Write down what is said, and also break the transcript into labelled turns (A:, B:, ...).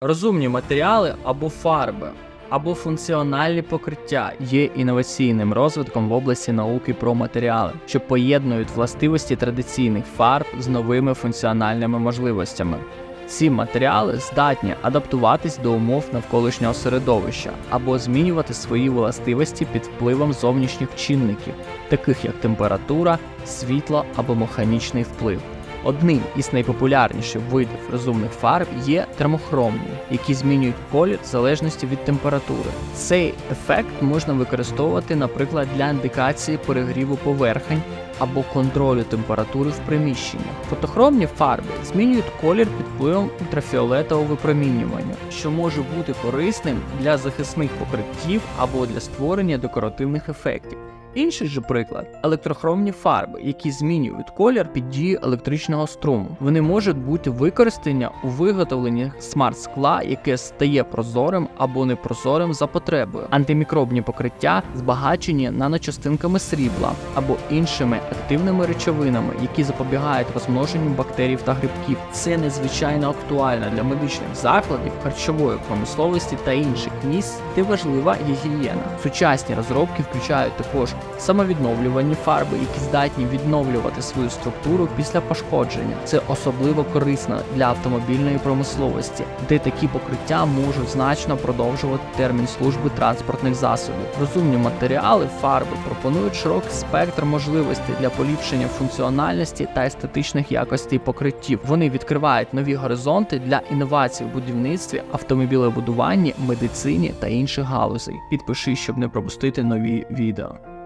A: Розумні матеріали або фарби, або функціональні покриття є інноваційним розвитком в області науки про матеріали, що поєднують властивості традиційних фарб з новими функціональними можливостями. Ці матеріали здатні адаптуватись до умов навколишнього середовища або змінювати свої властивості під впливом зовнішніх чинників, таких як температура, світло або механічний вплив. Одним із найпопулярніших видів розумних фарб є термохромні, які змінюють колір в залежності від температури. Цей ефект можна використовувати, наприклад, для індикації перегріву поверхень або контролю температури в приміщенні. Фотохромні фарби змінюють колір під впливом ультрафіолетового випромінювання, що може бути корисним для захисних покриттів або для створення декоративних ефектів. Інший же приклад електрохромні фарби, які змінюють колір під дією електричного струму. Вони можуть бути використані у виготовленні смарт-скла, яке стає прозорим або непрозорим за потребою. Антимікробні покриття збагачені наночастинками срібла або іншими активними речовинами, які запобігають розмноженню бактерій та грибків. Це надзвичайно актуально для медичних закладів, харчової промисловості та інших місць, де важлива гігієна. Сучасні розробки включають також самовідновлювані фарби, які здатні відновлювати свою структуру після пошкодження. Це особливо корисно для автомобільної промисловості, де такі покриття можуть значно продовжувати термін служби транспортних засобів. Розумні матеріали, фарби пропонують широкий спектр можливостей для поліпшення функціональності та естетичних якостей покриттів. Вони відкривають нові горизонти для інновацій в будівництві, автомобілебудуванні, медицині та інших галузей. Підпишись, щоб не пропустити нові відео.